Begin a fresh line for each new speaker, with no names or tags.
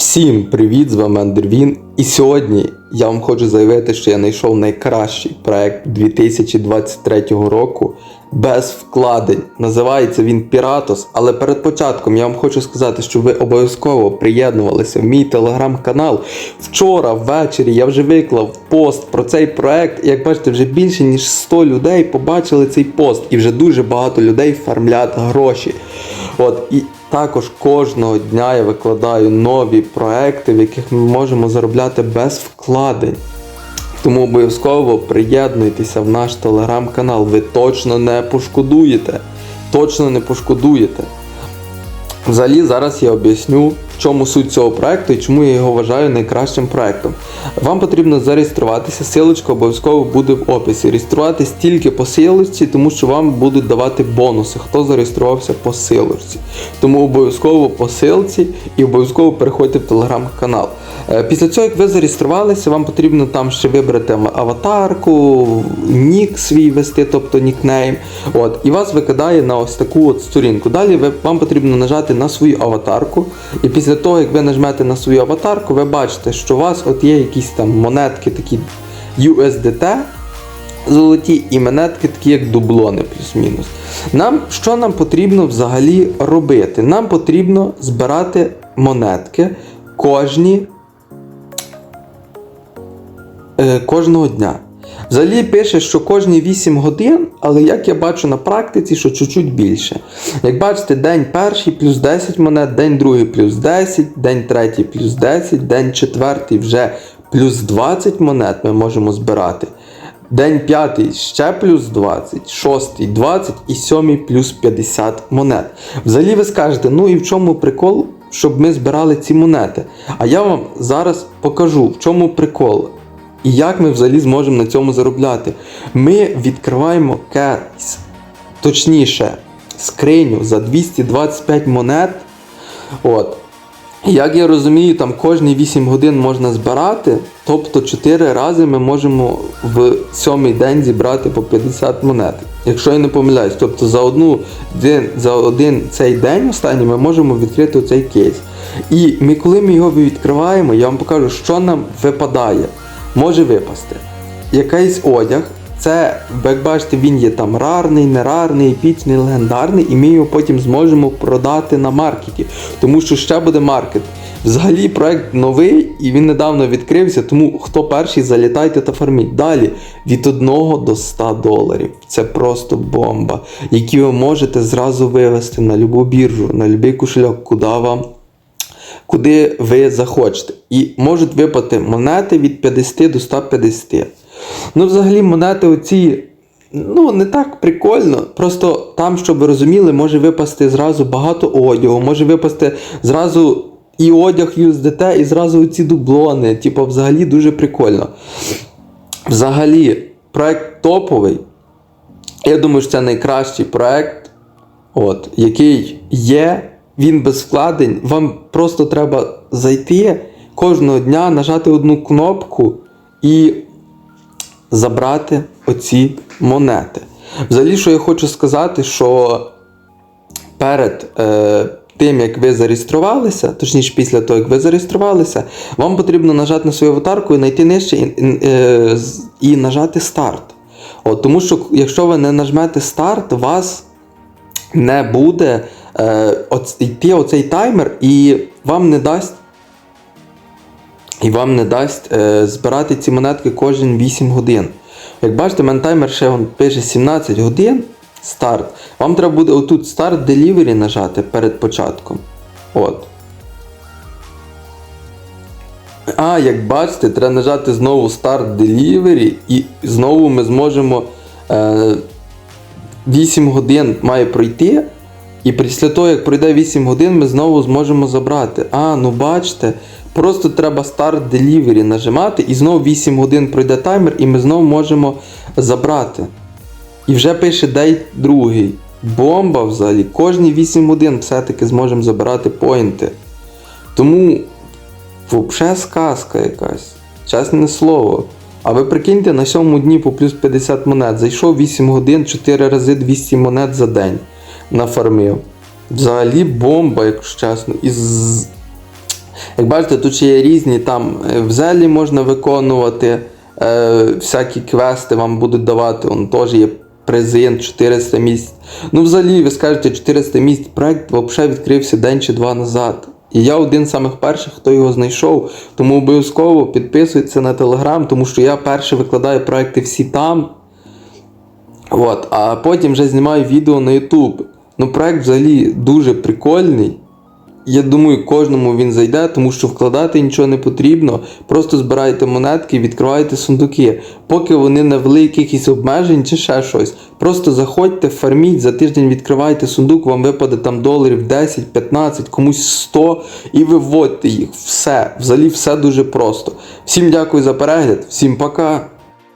Всім привіт! З вами Андервін. І сьогодні я вам хочу заявити, що я знайшов найкращий проект 2023 року без вкладень. Називається він Піратос. Але перед початком я вам хочу сказати, що ви обов'язково приєднувалися в мій телеграм-канал. Вчора ввечері я вже виклав пост про цей проект. І як бачите, вже більше ніж 100 людей побачили цей пост, і вже дуже багато людей фармлять гроші. От і також кожного дня я викладаю нові проекти, в яких ми можемо заробляти без вкладень. Тому обов'язково приєднуйтеся в наш телеграм-канал. Ви точно не пошкодуєте. Точно не пошкодуєте. Взагалі, зараз я об'ясню, чому суть цього проекту і чому я його вважаю найкращим проектом. Вам потрібно зареєструватися, силочка обов'язково буде в описі. Реєструватись тільки по силочці, тому що вам будуть давати бонуси, хто зареєструвався по силочці. Тому обов'язково по силці і обов'язково переходьте в телеграм-канал. Е, Після цього, як ви зареєструвалися, вам потрібно там ще вибрати аватарку, нік свій ввести, тобто нікнейм. От, і вас викидає на ось таку от сторінку. Далі ви, вам потрібно нажати на свою аватарку. І після того, як ви нажмете на свою аватарку, ви бачите, що у вас от є якісь там монетки такі USDT. Золоті і монетки такі як дублони, плюс-мінус. Нам що нам потрібно взагалі робити? Нам потрібно збирати монетки кожні е, кожного дня. Взагалі пише, що кожні 8 годин, але як я бачу на практиці, що чуть-чуть більше. Як бачите, день перший плюс 10 монет, день другий плюс 10, день третій плюс 10, день четвертий вже плюс 20 монет ми можемо збирати. День п'ятий ще плюс 20, шостий 20 і сьомий плюс 50 монет. Взагалі ви скажете, ну і в чому прикол, щоб ми збирали ці монети? А я вам зараз покажу, в чому прикол. І як ми взагалі зможемо на цьому заробляти? Ми відкриваємо кейс, точніше, скриню за 225 монет. От. Як я розумію, там кожні 8 годин можна збирати, тобто 4 рази ми можемо в сьомий день зібрати по 50 монет. Якщо я не помиляюсь, тобто за одну за один цей день останній ми можемо відкрити цей кейс. І ми, коли ми його відкриваємо, я вам покажу, що нам випадає. Може випасти якийсь одяг. Це, як бачите, він є там рарний, нерарний, епічний, легендарний, і ми його потім зможемо продати на маркеті. Тому що ще буде маркет. Взагалі проект новий і він недавно відкрився, тому хто перший, залітайте та фарміть. Далі від 1 до 100 доларів. Це просто бомба, які ви можете зразу вивести на любу біржу, на будь-який кошельок, куди вам куди ви захочете. І можуть випати монети від 50 до 150. Ну, взагалі, монети оці. Ну, не так прикольно. Просто там, щоб ви розуміли, може випасти зразу багато одягу, може випасти зразу і одяг USDT, і зразу ці дублони. Типу, взагалі дуже прикольно. Взагалі, проект топовий. Я думаю, що це найкращий проект, от, який є. Він без вкладень. Вам просто треба зайти кожного дня, нажати одну кнопку і забрати оці монети. Взагалі, що я хочу сказати, що перед е, тим, як ви зареєструвалися, точніше після того, як ви зареєструвалися, вам потрібно нажати на свою аватарку і знайти нижче і, е, і нажати старт. От, тому що якщо ви не нажмете старт, вас не буде йти оцей таймер, і вам не дасть. І вам не дасть е, збирати ці монетки кожен 8 годин. Як бачите, мене таймер ще он пише 17 годин. Старт. Вам треба буде отут старт Delivery нажати перед початком. От. А, як бачите, треба нажати знову старт Delivery, і знову ми зможемо. Е, 8 годин має пройти, і після того, як пройде 8 годин, ми знову зможемо забрати. А, ну бачите, просто треба старт Delivery нажимати, і знову 8 годин пройде таймер, і ми знову можемо забрати. І вже пише день другий. Бомба взагалі. Кожні 8 годин все-таки зможемо забирати поінти. Тому взагалі сказка якась. Чесне слово. А ви прикиньте, на сьомому дні по плюс 50 монет. Зайшов 8 годин, 4 рази 200 монет за день нафармив. Взагалі бомба, якщо чесно. І. Як бачите, тут ще є різні там е, в зелі можна виконувати, е, всякі квести вам будуть давати, он теж є презент 400 місць. Ну, взагалі, ви скажете, 400 місць проект взагалі відкрився день чи два назад. І я один з самих перших, хто його знайшов. Тому обов'язково підписуйтеся на телеграм, тому що я перший викладаю проекти всі там. От, а потім вже знімаю відео на YouTube. Ну, проект взагалі дуже прикольний. Я думаю, кожному він зайде, тому що вкладати нічого не потрібно. Просто збирайте монетки, відкривайте сундуки. Поки вони не ввели якихось обмежень чи ще щось. Просто заходьте, фарміть, за тиждень відкривайте сундук, вам випаде там доларів 10, 15, комусь 100 і виводьте їх. Все. Взагалі все дуже просто. Всім дякую за перегляд, всім пока.